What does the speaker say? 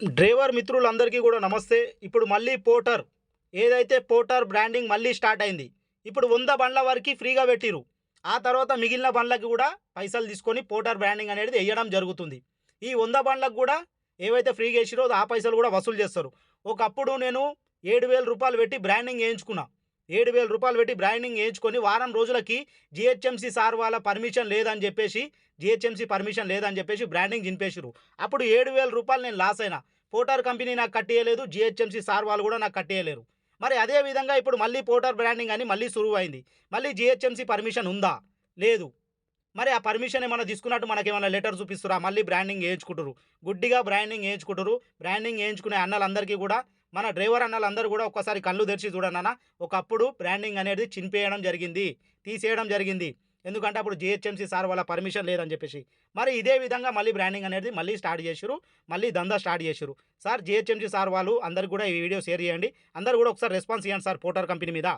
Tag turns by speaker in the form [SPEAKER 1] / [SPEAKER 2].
[SPEAKER 1] Driver మిత్రులందరికీ కూడా నమస్తే. ఇప్పుడు మళ్ళీ పోటర్. ఏదైతే పోటర్ బ్రాండింగ్ మళ్ళీ స్టార్ట్ అయింది. ఇప్పుడు వంద బండ్ల వరకు ఫ్రీగా పెట్టిరు ఆ తర్వాత మిగిలిన బండ్లకి కూడా పైసలు తీసుకొని పోటర్ బ్రాండింగ్ అనేది వేయడం జరుగుతుంది. ఈ వంద బండ్లకు కూడా ఏవైతే ఫ్రీగా వేసిరో ఆ పైసలు కూడా వసూలు చేస్తారు. ఒకప్పుడు నేను ఏడు వేల రూపాయలు పెట్టి బ్రాండింగ్ వేయించుకున్నా. ఏడు వేల రూపాయలు పెట్టి బ్రాండింగ్ వేయించుకొని వారం రోజులకి జిహెచ్ఎంసీ సార్ వాళ్ళ పర్మిషన్ లేదని చెప్పేసి జిహెచ్ఎంసీ పర్మిషన్ లేదని చెప్పేసి బ్రాండింగ్ చింపేసిరు అప్పుడు ఏడు వేల రూపాయలు నేను లాస్ అయినా. పోటార్ కంపెనీ నాకు కట్టేయలేదు జిహెచ్ఎంసీ సార్ వాళ్ళు కూడా నాకు కట్టేయలేరు. మరి అదే విధంగా ఇప్పుడు మళ్ళీ పోటార్ బ్రాండింగ్ అని మళ్ళీ సురువు అయింది మళ్ళీ జిహెచ్ఎంసీ పర్మిషన్ ఉందా? లేదు. మరి ఆ పర్మిషన్ ఏమైనా తీసుకున్నట్టు మనకి ఏమైనా లెటర్ చూపిస్తురా మళ్ళీ బ్రాండింగ్ వేయించుకుంటారు గుడ్డిగా బ్రాండింగ్ వేయించుకుంటారు బ్రాండింగ్ వేయించుకునే అన్నలందరికీ కూడా మన డ్రైవర్ అన్నలందరూ కూడా ఒక్కసారి కళ్ళు తెరిచి చూడనన్నా ఒకప్పుడు బ్రాండింగ్ అనేది చింపేయడం జరిగింది తీసేయడం జరిగింది. ఎందుకంటే అప్పుడు జిహెచ్ఎంసీ సార్ వాళ్ళ పర్మిషన్ లేదని చెప్పేసి. మరి ఇదే విధంగా మళ్ళీ బ్రాండింగ్ అనేది మళ్ళీ స్టార్ట్ చేసిరు మళ్ళీ దందా స్టార్ట్ చేసిరు సార్ జిహెచ్ఎంసీ సార్ వాళ్ళు అందరు కూడా ఈ వీడియో షేర్ చేయండి. అందరు కూడా ఒకసారి రెస్పాన్స్ ఇవ్వండి సార్ పోటర్ కంపెనీ మీద.